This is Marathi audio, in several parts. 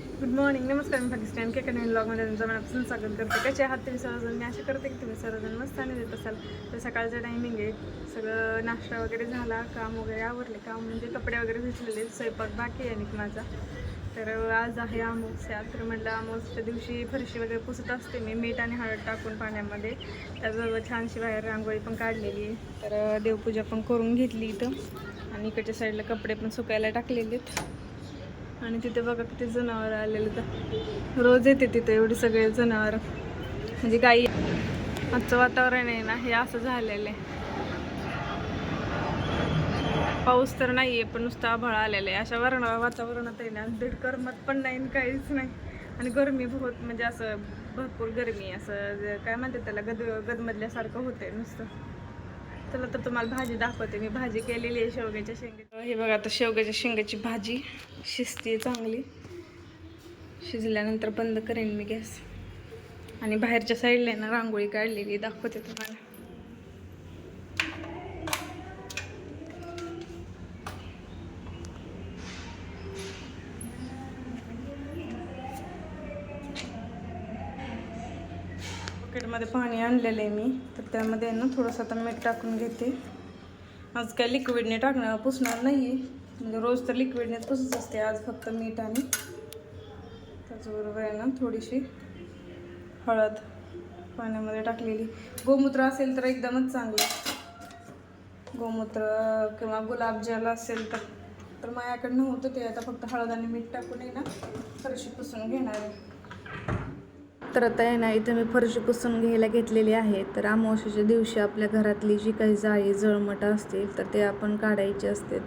गुड मॉर्निंग नमस्कार मी एका नवीन ब्लॉगमध्ये तुमचं मनापासून स्वागत करते. कसे आहात तुम्ही सर्वजण? मी असे करते की तुम्ही सर्वजण मस्त आणि देत असाल. तर सकाळचं टायमिंग आहे. सगळं नाश्ता वगैरे झाला काम वगैरे आवरले. काम म्हणजे कपडे वगैरे धुतलेले स्वयंपाक बाकी आहे आणखी माझा. तर आज आहे अमावस्या तर म्हटलं आमोसच्या दिवशी फरशी वगैरे पुसत असते मी. मीठ आणि हळद टाकून पाण्यामध्ये. त्याचबरोबर छानशी बाहेर रांगोळी पण काढलेली आहे. तर देवपूजा पण करून घेतली इथं. आणि इकडच्या साईडला कपडे पण सुकायला टाकलेले आहेत. आणि तिथे बघा किती जनावर आलेले तर रोज येते तिथे एवढी सगळे जनावर. म्हणजे गाई. आजचं वातावरण आहे ना हे असं झालेलं आहे. पाऊस तर नाही आहे पण नुसतं आभाळ आलेलं आहे. अशा वरण वातावरणात आहे ना दीड करमत पण नाही आणि काहीच नाही. आणि गरमी बहुत म्हणजे असं भरपूर गरमी असं काय म्हणतात त्याला गद गदमधल्यासारखं आहे नुसतं. चला तर तुम्हाला भाजी दाखवते. मी भाजी केलेली आहे शेवग्याच्या शेंगे हे बघा आता शेवग्याच्या शेंगाची भाजी शिजते चांगली. शिजल्यानंतर बंद करेन मी गॅस. आणि बाहेरच्या साईडला आहे ना रांगोळी काढलेली दाखवते तुम्हाला. बकेटमध्ये पाणी आणलेलं आहे मी. तर त्यामध्ये ना थोडंसं आता मीठ टाकून घेते. आज काय लिक्विडने टाकणार पुसणार नाही आहे म्हणजे रोज तर लिक्विडनेच पुसत असते आज फक्त मीठ आणि त्याचबरोबर आहे ना थोडीशी हळद पाण्यामध्ये टाकलेली. गोमूत्र असेल तर एकदमच चांगलं. गोमूत्र किंवा गुलाबजल असेल तर तर माझ्याकडनं होतं ते. आता फक्त हळद आणि मीठ टाकून आहे ना फरशी पुसून घेणार आहे. तर आता आहे ना इथं मी फरशी पुसून घ्यायला घेतलेली आहे. तर अमावस्याच्या दिवशी आपल्या घरातली जी काही जाळी जळमट असतील तर ते आपण काढायचे असतात.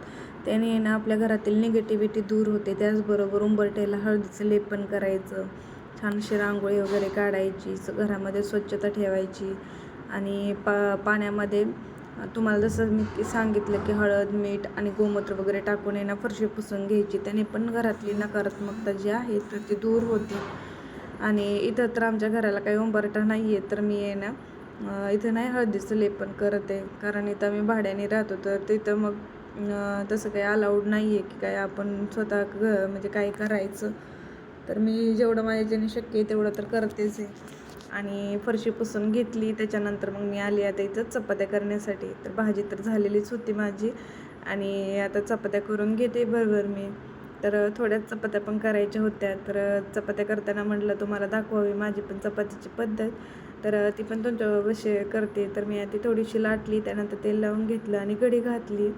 त्याने आहे ना आपल्या घरातील निगेटिव्हिटी दूर होते. त्याचबरोबर उंबरट्याला हळदीचं लेपन करायचं छानशी रांगोळी वगैरे काढायची स- घरामध्ये स्वच्छता ठेवायची. आणि पा पाण्यामध्ये तुम्हाला जसं मी सांगितलं की हळद मीठ आणि गोमूत्र वगैरे टाकून येणं फरशी पुसून घ्यायची. त्याने पण घरातली नकारात्मकता जी आहे तर ती दूर होते. आणि इथं तर आमच्या घराला काही उंबरठा नाही आहे तर मी आहे ना इथं नाही हळदीचं लेपन करत आहे. कारण इथं आम्ही भाड्याने राहतो तर तिथं मग तसं काही अलाउड नाही आहे की काय आपण स्वतः घ म्हणजे काय करायचं. तर मी जेवढं माझ्याच्याने शक्य आहे तेवढं तर करतेच आहे. आणि फरशी पुसून घेतली त्याच्यानंतर मग मी आली आता इथं चपात्या करण्यासाठी. तर भाजी तर झालेलीच होती माझी. आणि आता चपात्या करून घेते बरोबर मी. तर थोड्याच चपात्या पण करायच्या होत्या. तर चपात्या करताना म्हटलं तुम्हाला दाखवावी माझी पण चपातीची पद्धत. तर ती पण तुमच्यापाशी करते. तर मी आधी थोडीशी लाटली त्यानंतर तेल लावून घेतलं आणि कढी घातली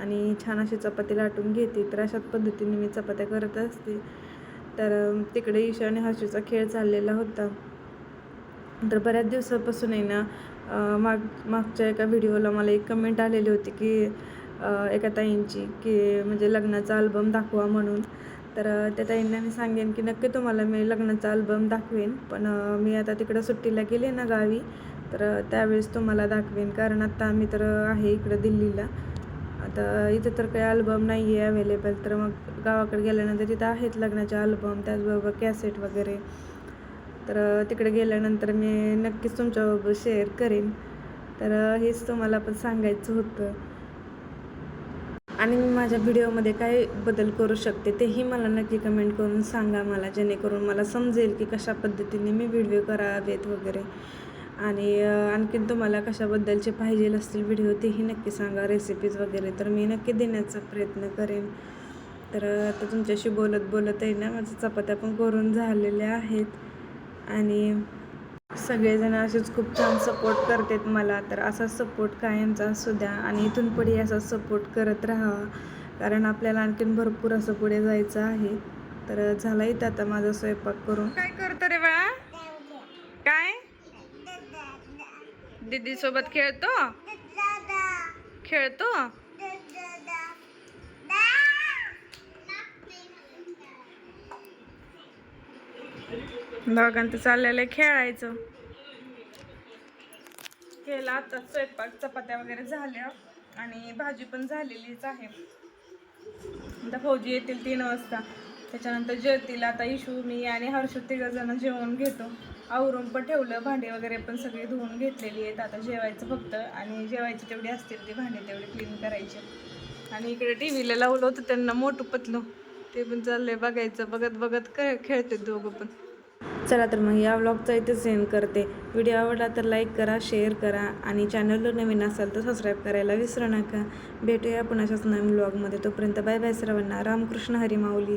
आणि छान अशी चपाती लाटून घेते तर अशाच पद्धतीने मी चपात्या करत असते. तर तिकडे ईशा आणि हसूचा खेळ चाललेला होता. तर बऱ्याच दिवसापासून आहे ना माग मागच्या एका व्हिडिओला मला एक कमेंट आलेली होती की एका ताईंची की म्हणजे लग्नाचा अल्बम दाखवा म्हणून. तर त्या ताईंना मी सांगेन की नक्की तुम्हाला मी लग्नाचा अल्बम दाखवेन. पण मी आता तिकडं सुट्टीला गेले ना गावी तर त्यावेळेस तुम्हाला दाखवेन. कारण आत्ता आम्ही तर आहे इकडं दिल्लीला. आता इथं तर काही अल्बम नाही आहे अवेलेबल तर मग गावाकडे गेल्यानंतर तिथं आहेत लग्नाचे अल्बम त्याचबरोबर कॅसेट वगैरे. तर तिकडे गेल्यानंतर मी नक्कीच तुमच्याबरोबर शेअर करेन. तर हेच तुम्हाला पण सांगायचं होतं. आणि मी माझ्या व्हिडिओमध्ये काय बदल करू शकते तेही मला नक्की कमेंट करून सांगा मला जेणेकरून मला समजेल की कशा पद्धतीने मी व्हिडिओ करावेत वगैरे. आणि आणखीन तुम्हाला कशाबद्दलचे पाहिजे असतील व्हिडिओ तेही नक्की सांगा. रेसिपीज वगैरे तर मी नक्की देण्याचा प्रयत्न करेन. तर आता तुमच्याशी बोलत बोलत आहे ना माझ्या चपात्या पण करून झालेल्या आहेत. आणि सगळेजण असेच खूप छान सपोर्ट करतात मला. तर असाच सपोर्ट कायमचा असू द्या आणि इथून पुढे असा सपोर्ट करत राहावा कारण आपल्याला आणखीन भरपूर असं पुढे जायचं आहे. तर झाला इथं आता माझा स्वयंपाक करून. काय करतो रे बाळा? काय? दीदी सोबत खेळतो? खेळतो? दोघांचं चाललेलं आहे खेळायचं. केला आता स्वयंपाक चपात्या वगैरे झाल्या आणि भाजी पण झालेलीच आहे. आता फौजी येतील तीन वाजता. त्याच्यानंतर जेवतील आता इशू मी आणि हर्षद तिघं जण जेवण घेतो. आवरून पण ठेवलं भांडी वगैरे पण सगळी धुवून घेतलेली आहेत. आता जेवायचं फक्त आणि जेवायची तेवढी असतील ती भांडी तेवढी क्लीन करायची. आणि इकडे टी व्हीला लावलं होतं त्यांना मोठं पतलं. ते पण चाललंय बघायचं बघत बघत क खेळते दोघं पण. चला तर मग या व्लॉगचा इथेच एंड करते. व्हिडिओ आवडला तर लाईक करा शेअर करा आणि चॅनलवर नवीन असाल तर सबस्क्राईब करायला विसरू नका. भेटूया पुन्हा अशाच नवीन व्लॉगमध्ये तोपर्यंत बाय बाय सर्वांना. रामकृष्ण हरी माऊली.